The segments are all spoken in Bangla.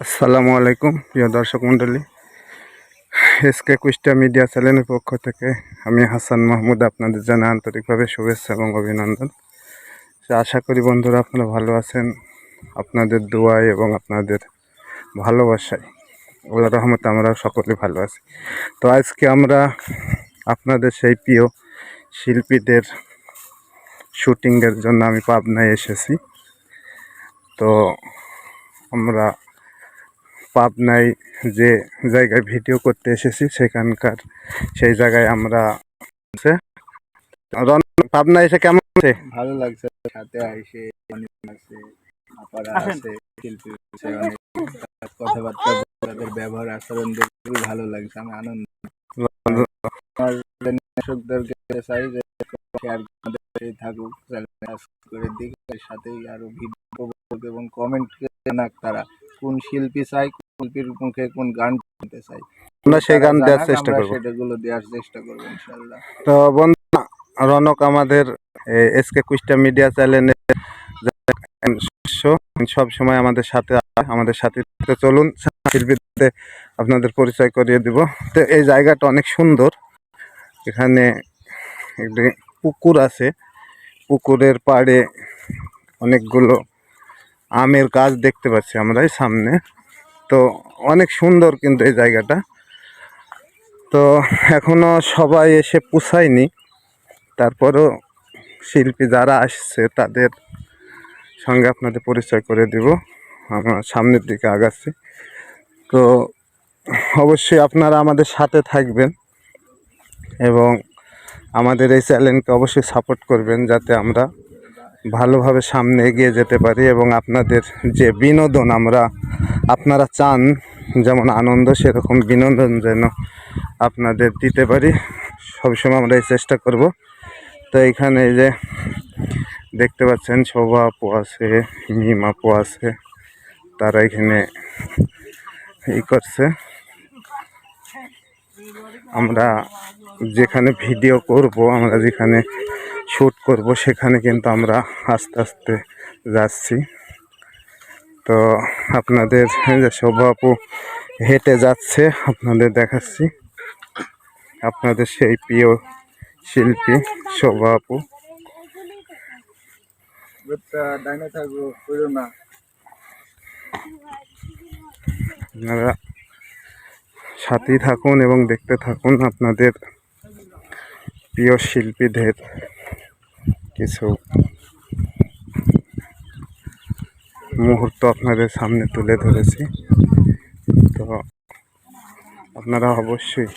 আসসালামু আলাইকুম, প্রিয় দর্শক মণ্ডলী। এসকে কুষ্টা মিডিয়া চ্যানেলের পক্ষ থেকে আমি হাসান মাহমুদ আপনাদের জানা আন্তরিকভাবে শুভেচ্ছা এবং অভিনন্দন। আশা করি বন্ধুরা আপনারা ভালো আছেন, আপনাদের দোয়ায় এবং আপনাদের ভালোবাসায়। আল্লাহ রহমতে আমরা সকলে ভালো আছি। তো আজকে আমরা আপনাদের সেই প্রিয় শিল্পীদের শুটিংয়ের জন্য আমি পাবনায় এসেছি। তো আমরা পাবনায় যে জায়গায় ভিডিও করতে এসেছি সেখানকার সেই জায়গায় আমরা পাবনায় এসে কেমন আছে? ভালো লাগছে সাথে আইসে অনেক আছে আছে শিল্পী কথাবার্তা তাদের ব্যবহার আচরণ দেখে খুবই ভালো লাগছে আমি আনন্দ আমার দর্শকদেরকে চাই যে শেয়ার থাকুক করে দিক সাথেই আরও ভিডিও এবং কমেন্ট জানাক তারা। কোন শিল্পী চাই কোন শিল্পীর মুখে কোন গান শুনতে চাই। আমরা সেই গান দেওয়ার চেষ্টা করব। সেটাগুলো দেওয়ার চেষ্টা করব ইনশাল্লাহ। তো বন্ধু রনক আমাদের এসকে কুষ্টা মিডিয়া চ্যানেলের সব সময় আমাদের সাথে আমাদের সাথে চলুন। শিল্পীতে আপনাদের পরিচয় করিয়ে দিব। তো এই জায়গাটা অনেক সুন্দর। এখানে একটি পুকুর আছে। পুকুরের পাড়ে অনেকগুলো আমের গাছ দেখতে পাচ্ছি আমরা সামনে। তো অনেক সুন্দর কিন্তু এই জায়গাটা। তো এখনও সবাই এসে পুষায়নি। তারপরও শিল্পী যারা আসছে তাদের সঙ্গে আপনাদের পরিচয় করে দিব। আমরা সামনের দিকে আগাচ্ছি। তো অবশ্যই আপনারা আমাদের সাথে থাকবেন এবং আমাদের এই চ্যানেলকে অবশ্যই সাপোর্ট করবেন যাতে আমরা ভালোভাবে সামনে এগিয়ে যেতে পারি এবং আপনাদের যে বিনোদন আমরা, আপনারা চান, যেমন আনন্দ, সেরকম বিনোদন যেন আপনাদের দিতে পারি। সবসময় আমরা এই চেষ্টা করব। তো এখানে এই যে দেখতে পাচ্ছেন, শোভা আপু আছে মিম আপু আছে, তারা এখানে ই করছে। আমরা যেখানে ভিডিও করব, আমরা যেখানে শ্যুট করব সেখানে কিন্তু আমরা আস্তে আস্তে যাচ্ছি। তো আপনাদের যে শোভা হেঁটে যাচ্ছে আপনাদের দেখাচ্ছি। আপনাদের সেই প্রিয় শিল্পী শোভা আপু। ডাইনে থাকব করো না। আপনারা সাথেই থাকুন এবং দেখতে থাকুন আপনাদের প্রিয় শিল্পীদের। কিছু মুহূর্ত আপনাদের সামনে তুলে ধরেছি। তো আপনারা অবশ্যই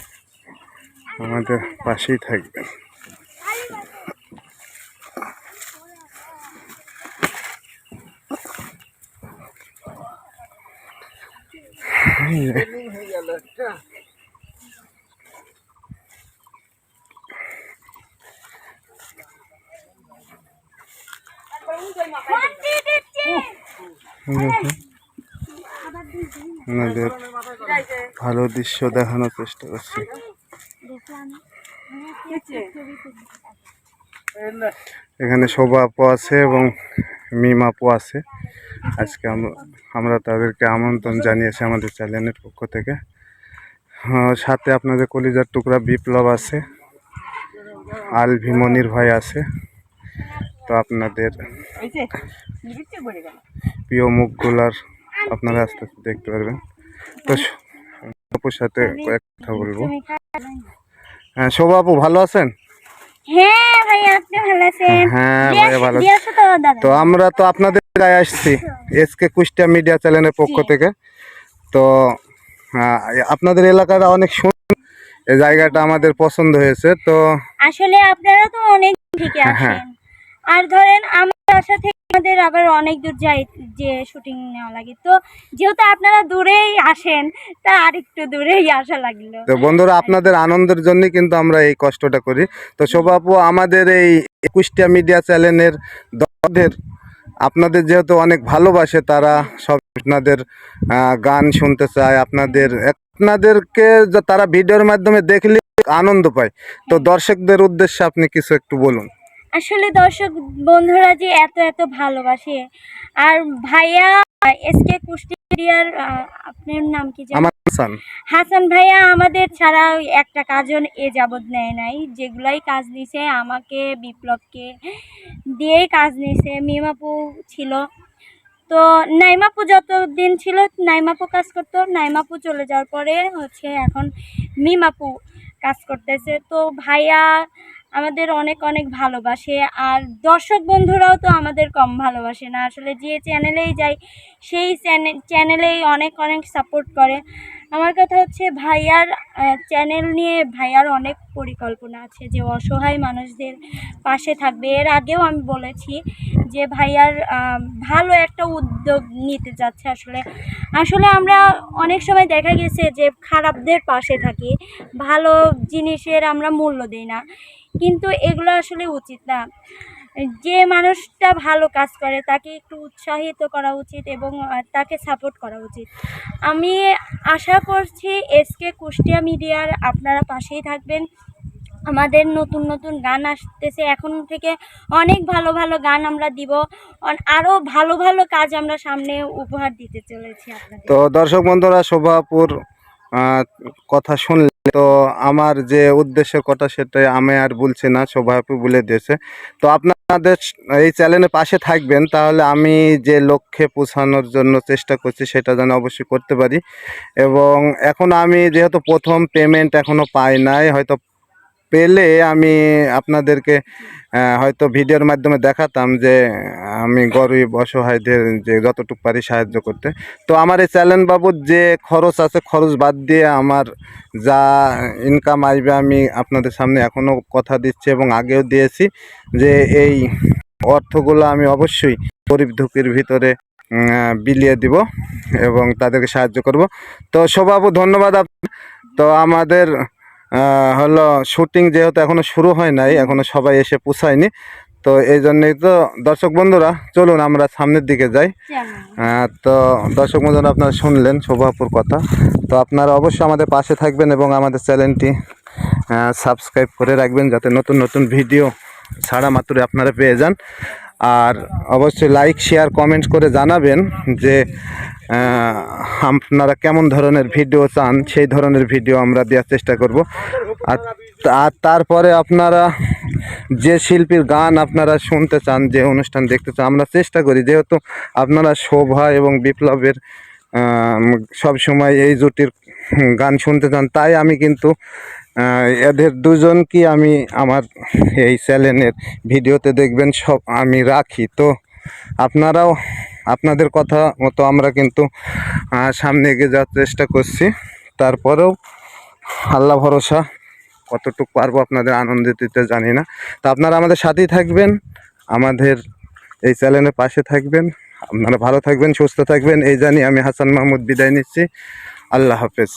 আমাদের পাশেই থাকবেন। হয়ে গেল আপনাদের ভালো দৃশ্য দেখানোর চেষ্টা করছি। এখানে শোভা আপু আছে এবং মিম আপু আছে। আজকে আমরা আমরা তাদেরকে আমন্ত্রণ জানিয়েছি আমাদের চ্যানেলের পক্ষ থেকে। সাথে আপনাদের কলিজার টুকরা বিপ্লব আছে। আল ভীমনির ভাই আছে। তো আপনাদের প্রিয় মুখগুলার আপনারা আস্তে আস্তে দেখতে পারবেন। তো আপুর সাথে কয়েক কথা বলব। হ্যাঁ শোভা আপু ভালো আছেন? হ্যাঁ ভালো আছেন? হ্যাঁ ভাইয়া ভালো তো আমরা তো আপনাদের আসছি এসকে কুষ্টিয়া মিডিয়া চ্যানেলের পক্ষ থেকে। তো আপনাদের এলাকাটা অনেক সুন্দর এই জায়গাটা আমাদের পছন্দ হয়েছে তো আসলে আপনারা তো অনেক হ্যাঁ। আর ধরেন আমার বাসা থেকে আমাদের আবার অনেক দূর যাই যে শুটিং নেওয়া লাগে। তো যেহেতু আপনারা দূরেই আসেন, তা আর একটু দূরেই আসা লাগল। তো বন্ধুরা, আপনাদের আনন্দের জন্যই কিন্তু আমরা এই কষ্টটা করি। তো শোভাপু, আমাদের এই একুশটা মিডিয়া চ্যানেলের দর্শকদের, আপনাদের যেহেতু অনেক ভালোবাসে, তারা সব আপনাদের গান শুনতে চায়, আপনাদের, আপনাদেরকে তারা ভিডিওর মাধ্যমে দেখলে আনন্দ পায়। তো দর্শকদের উদ্দেশ্যে আপনি কিছু একটু বলুন। আসলে দর্শক বন্ধুরা যে এত এত ভালোবাসে। আর ভাইয়া এসকে কুষ্টিয়ার আপনার নাম কি হাসান। হাসান ভাইয়া আমাদের ছাড়া একটা কাজও এ যাবৎ নেয় নাই। যেগুলাই কাজ নিছে আমাকে বিপ্লবকে দিয়েই কাজ নিছে। মিমাপু ছিল। তো নাইমাপু যতদিন ছিল নাইমাপু কাজ করতো। নাইমাপু চলে যাওয়ার পরে হচ্ছে এখন মিমাপু কাজ করতেছে। তো ভাইয়া আমাদের অনেক অনেক ভালোবাসে। আর দর্শক বন্ধুরাও তো আমাদের কম ভালোবাসে না। আসলে যে চ্যানেলেই যাই সেই চ্যানেল চ্যানেলেই অনেক অনেক সাপোর্ট করে। আমার কথা হচ্ছে ভাইয়ার চ্যানেল নিয়ে ভাইয়ার অনেক পরিকল্পনা আছে যে অসহায় মানুষদের পাশে থাকবে। এর আগেও আমি বলেছি যে ভাইয়ার ভালো একটা উদ্যোগ নিতে যাচ্ছে আসলে। আসলে আমরা অনেক সময় দেখা গেছে যে খারাপদের পাশে থাকি, ভালো জিনিসের আমরা মূল্য দিই না। কিন্তু এগুলো আসলে উচিত না। যে মানুষটা ভালো কাজ করে, তাকে একটু উৎসাহিত করা উচিত এবং তাকে সাপোর্ট করা উচিত। আমি আশা করছি এসকে কুষ্টিয়া মিডিয়ার আপনারা পাশেই থাকবেন। আমাদের নতুন নতুন গান আসতেছে। এখন থেকে অনেক ভালো ভালো গান আমরা দিব। আরও ভালো ভালো কাজ আমরা সামনে উপহার দিতে চলেছি তো দর্শক বন্ধুরা, শোভাপুর কথা শুনলে তো আমার যে উদ্দেশ্য কথা সেটাই আমি আর বলছি না শোভাপু বলে দিয়েছে। তো আপনাদের এই চ্যানেলের পাশে থাকবেন, তাহলে আমি যে লক্ষ্যে পৌঁছানোর জন্য চেষ্টা করছি সেটা যেন অবশ্যই করতে পারি। এবং এখন আমি যেহেতু প্রথম পেমেন্ট এখনও পাই নাই, হয়তো পেলে আমি আপনাদেরকে হয়তো ভিডিওর মাধ্যমে দেখাতাম যে আমি গরিব, অসহায়দের যে যতটুকু পারি সাহায্য করতে। তো আমার এই চ্যানেল বাবদ যে খরচ আছে, খরচ বাদ দিয়ে আমার যা ইনকাম আসবে আমি আপনাদের সামনে এখনও কথা দিচ্ছি এবং আগেও দিয়েছি যে এই অর্থগুলো আমি অবশ্যই গরিব ধুকির ভিতরে বিলিয়ে দিব এবং তাদেরকে সাহায্য করব। তো শোভাবু ধন্যবাদ তো আমাদের হলো শুটিং যেহেতু এখনও শুরু হয় নাই এখনও সবাই এসে পুষায়নি তো এই জন্যই তো দর্শক বন্ধুরা চলুন আমরা সামনের দিকে যাই। তো দর্শক বন্ধুরা আপনারা শুনলেন শোভাপুর কথা। তো আপনারা অবশ্যই আমাদের পাশে থাকবেন এবং আমাদের চ্যানেলটি সাবস্ক্রাইব করে রাখবেন যাতে নতুন নতুন ভিডিও ছাড়া মাত্রই আপনারা পেয়ে যান। আর অবশ্যই লাইক শেয়ার কমেন্ট করে জানাবেন যে আপনারা কেমন ধরনের ভিডিও চান, সেই ধরনের ভিডিও আমরা দেওয়ার চেষ্টা করব। আর আর তারপরে আপনারা যে শিল্পীর গান আপনারা শুনতে চান, যে অনুষ্ঠান দেখতে চান, আমরা চেষ্টা করি। যেহেতু আপনারা শোভা এবং বিপ্লবের সব সময় এই জুটির গান শুনতে চান, তাই আমি কিন্তু আহ, দুজন কি আমি আমার এই চ্যানেলের ভিডিওতে দেখবেন সব আমি রাখি। তো আপনারাও আপনাদের কথা মতো আমরা কিন্তু সামনে এগিয়ে যাওয়ার চেষ্টা করছি। তারপরেও আল্লাহ ভরসা কতটুকু পারব আপনাদের আনন্দ দিতে জানি না। তো আপনারা আমাদের সাথেই থাকবেন আমাদের এই চ্যানেলের পাশে থাকবেন। আপনারা ভালো থাকবেন সুস্থ থাকবেন এই জানি আমি হাসান মাহমুদ বিদায় নিচ্ছি। আল্লাহ হাফেজ।